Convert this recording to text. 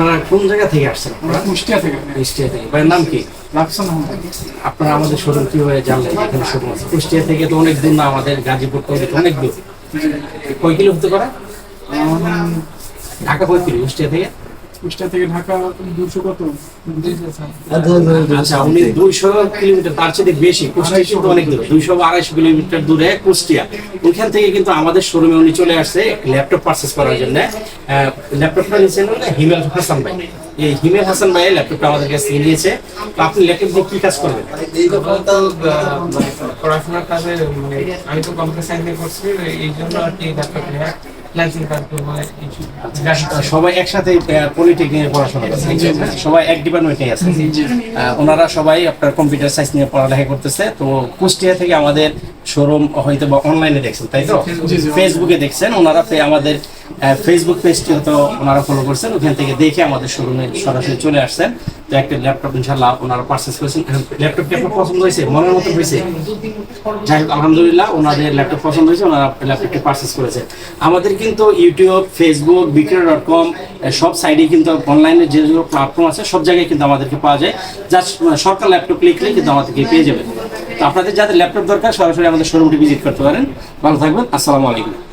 আপনারা কোন জায়গা থেকে আসছেন? কুষ্টিয়া থেকে। কুষ্টিয়া থেকে। ভাইয়ের নাম কি? আপনারা আমাদের শোরুম কীভাবে জানলেন? এখানে শোরুম আছে। কুষ্টিয়া থেকে তো অনেক দূর না আমাদের গাজীপুর থেকে অনেক দূর। কয় কিলো হতে পারে ঢাকা কয় কিলো? কুষ্টিয়া থেকে? কুষ্টিয়া থেকে ঢাকা দুশো কত? আচ্ছা উনি দুইশো কিলোমিটার তার চেয়ে বেশি কুষ্টিয়া কিন্তু অনেক দূর। দুইশো বা আড়াইশো কিলোমিটার দূরে কুষ্টিয়া। ওইখান থেকে কিন্তু আমাদের শোরুমে উনি চলে আসছে ল্যাপটপ পারচেস করার জন্য। ল্যাপটপটা নিয়েছেন হিমেল হাসান ভাই। এই হিমেল হাসান ভাই ল্যাপটপটা আমাদের কাছে নিয়েছে। তো আপনি ল্যাপটপ দিয়ে কি কাজ করবেন? মানে পড়াশোনার কাজে মানে আমি তো কম্পিউটার সায়েন্স পড়ছি এই জন্য আর কি ল্যাপটপ এই- আহ, সবাই একসাথে পলিটেকনিকে পড়াশোনা করছে। সবাই এক ডিপার্টমেন্টে আছে। ওনারা সবাই আপনার কম্পিউটার সায়েন্স নিয়ে পড়ালেখা করতেছে। তো কুষ্টিয়া থেকে আমাদের শোরুম হয়তো বা অনলাইনে দেখছেন তাই তো? ফেসবুকে দেখছেন। ওনারা আমাদের ফেসবুক পেজটি হয়তো ওনারা ফলো করছেন। ওখান থেকে দেখে আমাদের শোরুমে সরাসরি চলে আসছেন। তো একটা ল্যাপটপ ইনশাল্লাহ ওনারা পারচেস করেছেন। ল্যাপটপটি আপনার পছন্দ হয়েছে? মনের মতো হয়েছে? যাই হোক আলহামদুলিল্লাহ ওনাদের ল্যাপটপ পছন্দ হয়েছে। ওনারা ল্যাপটপটি পারচেস করেছে। আমাদের কিন্তু YouTube Facebook Bikroy dot com সব সাইডে কিন্তু অনলাইনে যে যেগুলো প্ল্যাটফর্ম আছে, সব জায়গায় কিন্তু আমাদেরকে পাওয়া যায়। জাস্ট সরকার ল্যাপটপ লিখলে কিন্তু আমাদেরকে পেয়ে যাবেন। তো আপনাদের যাদের ল্যাপটপ দরকার, সরাসরি আমাদের শোরুমটি ভিজিট করতে পারেন। ভালো থাকবেন, আসসালামু আলাইকুম।